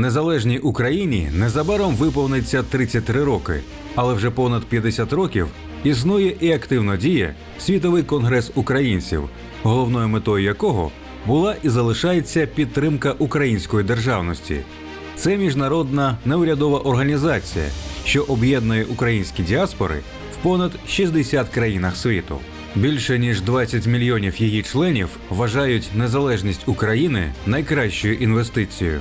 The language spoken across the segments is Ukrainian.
Незалежній Україні незабаром виповниться 33 роки, але вже понад 50 років існує і активно діє світовий конгрес українців, головною метою якого була і залишається підтримка української державності. Це міжнародна неурядова організація, що об'єднує українські діаспори в понад 60 країнах світу. Більше ніж 20 мільйонів її членів вважають незалежність України найкращою інвестицією.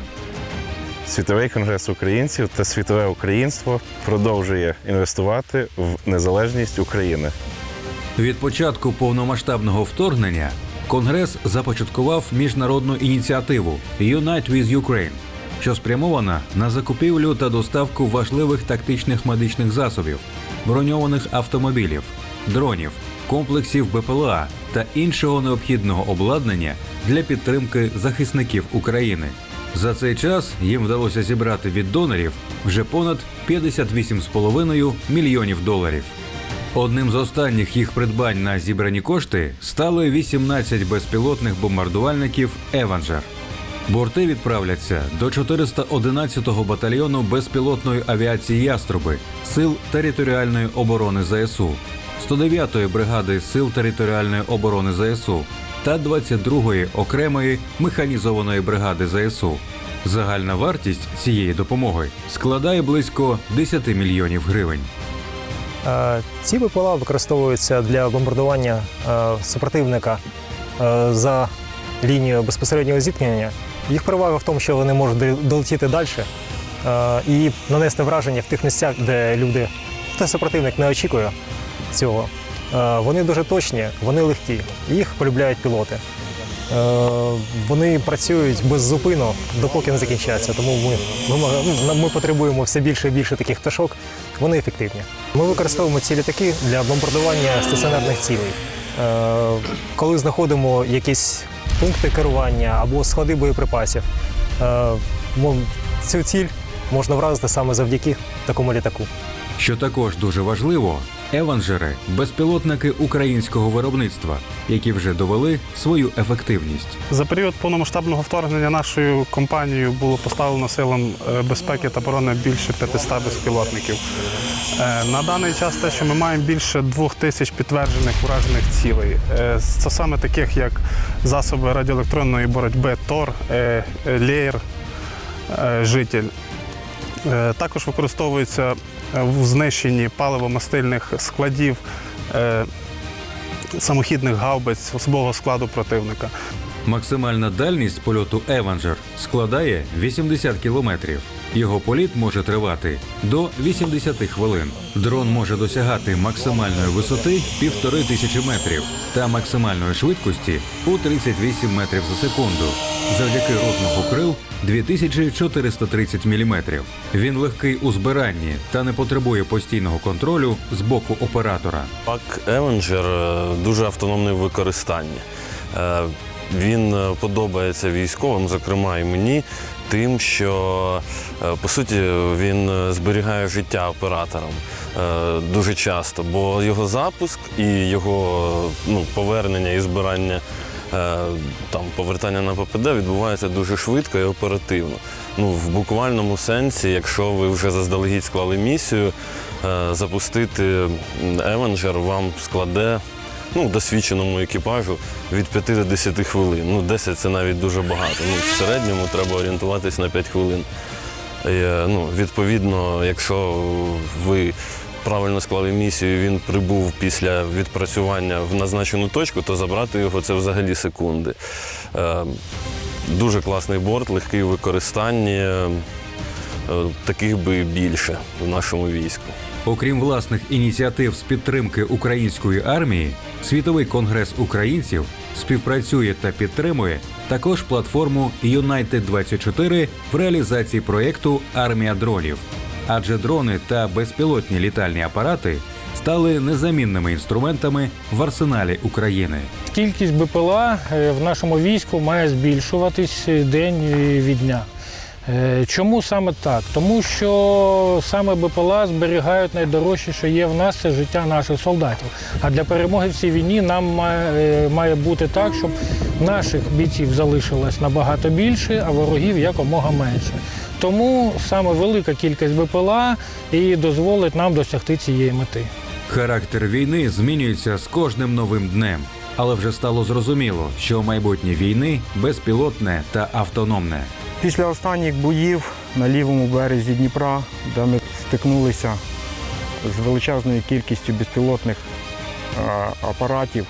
Світовий конгрес українців та світове українство продовжує інвестувати в незалежність України. Від початку повномасштабного вторгнення Конгрес започаткував міжнародну ініціативу Unite with Ukraine, що спрямована на закупівлю та доставку важливих тактичних медичних засобів, броньованих автомобілів, дронів, комплексів БПЛА та іншого необхідного обладнання для підтримки захисників України. За цей час їм вдалося зібрати від донорів вже понад 58,5 мільйонів доларів. Одним з останніх їх придбань на зібрані кошти стали 18 безпілотних бомбардувальників Еванжер. Борти відправляться до 411-го батальйону безпілотної авіації Яструби Сил територіальної оборони ЗСУ, 109-ї бригади Сил територіальної оборони ЗСУ та 22-ї окремої механізованої бригади ЗСУ. Загальна вартість цієї допомоги складає близько 10 мільйонів гривень. Е, Ці БПЛА використовуються для бомбардування е, супротивника е, за лінією безпосереднього зіткнення. Їх перевага в тому, що вони можуть долетіти далі і нанести враження в тих місцях, де люди, де супротивник не очікує цього. Е, Вони дуже точні, вони легкі, їх полюбляють пілоти. Е, Вони працюють без зупину, допоки не закінчаться. Тому ми, ну, ми потребуємо все більше і більше таких пташок. Вони ефективні. Ми використовуємо ці літаки для бомбардування стаціонарних цілей. Е, Коли знаходимо якісь пункти керування або склади боєприпасів, цю ціль можна вразити саме завдяки такому літаку. Що також дуже важливо, еванжери безпілотники українського виробництва, які вже довели свою ефективність. За період повномасштабного вторгнення нашою компанією було поставлено силам е, безпеки та оборони більше 500 безпілотників. Е, На даний час те, що ми маємо більше двох тисяч підтверджених уражених цілей. Е, Це саме таких, як засоби радіоелектронної боротьби ТОР, Лєєр, Житель. Також використовується е, в знищенні паливо-мастильних складів, е, самохідних гаубиць особового складу противника. Максимальна дальність польоту Еванжер складає 80 кілометрів. Його політ може тривати до 80 хвилин. Дрон може досягати максимальної висоти півтори тисячі метрів та максимальної швидкості у 38 метрів за секунду. Завдяки розмаху крил 2430 мм. Він легкий у збиранні та не потребує постійного контролю з боку оператора. Пак Евенджер е, дуже автономний в використанні. Е, Він е, подобається військовим, зокрема і мені, тим, що по суті він зберігає життя операторам дуже часто, бо його запуск і його ну, повернення і збирання. Е, Там повертання на ППД відбувається дуже швидко і оперативно. Ну, в буквальному сенсі, якщо ви вже заздалегідь склали місію, е, запустити Евенджер вам складе ну, досвідченому екіпажу від 5 до 10 хвилин. Ну, 10 це навіть дуже багато. Ну, в середньому треба орієнтуватись на 5 хвилин. Е, Ну, відповідно, якщо ви правильно склали місію, він прибув після відпрацювання в назначену точку, то забрати його це взагалі секунди. Е, Дуже класний борт, легкий у використанні. Е, Таких би більше в нашому війську. Окрім власних ініціатив з підтримки української армії, світовий конгрес українців співпрацює та підтримує також платформу United 24 в реалізації проєкту Армія дронів. Адже дрони та безпілотні літальні апарати стали незамінними інструментами в арсеналі України. Кількість БПЛА е, в нашому війську має збільшуватись день від дня. Е, Чому саме так? Тому що саме БПЛА зберігають найдорожче, що є в нас, це життя наших солдатів. А для перемоги в цій війні нам е, має бути так, щоб наших бійців залишилось набагато більше, а ворогів якомога менше. Тому саме велика кількість БПЛА і дозволить нам досягти цієї мети. Характер війни змінюється з кожним новим днем, але вже стало зрозуміло, що майбутнє війни безпілотне та автономне. Після останніх боїв на лівому березі Дніпра, де ми стикнулися з величезною кількістю безпілотних е, апаратів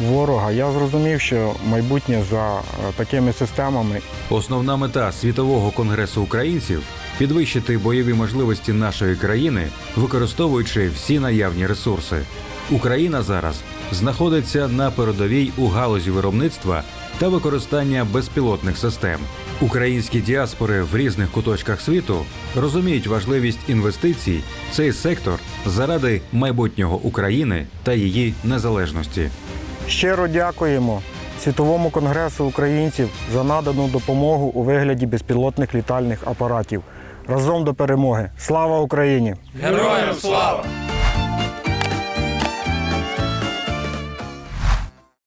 ворога, я зрозумів, що майбутнє за е, такими системами Основна мета світового конгресу українців підвищити бойові можливості нашої країни, використовуючи всі наявні ресурси. Україна зараз знаходиться на передовій у галузі виробництва та використання безпілотних систем. Українські діаспори в різних куточках світу розуміють важливість інвестицій в цей сектор заради майбутнього України та її незалежності. Щиро дякуємо Світовому конгресу українців за надану допомогу у вигляді безпілотних літальних апаратів. Разом до перемоги! Слава Україні! Героям слава!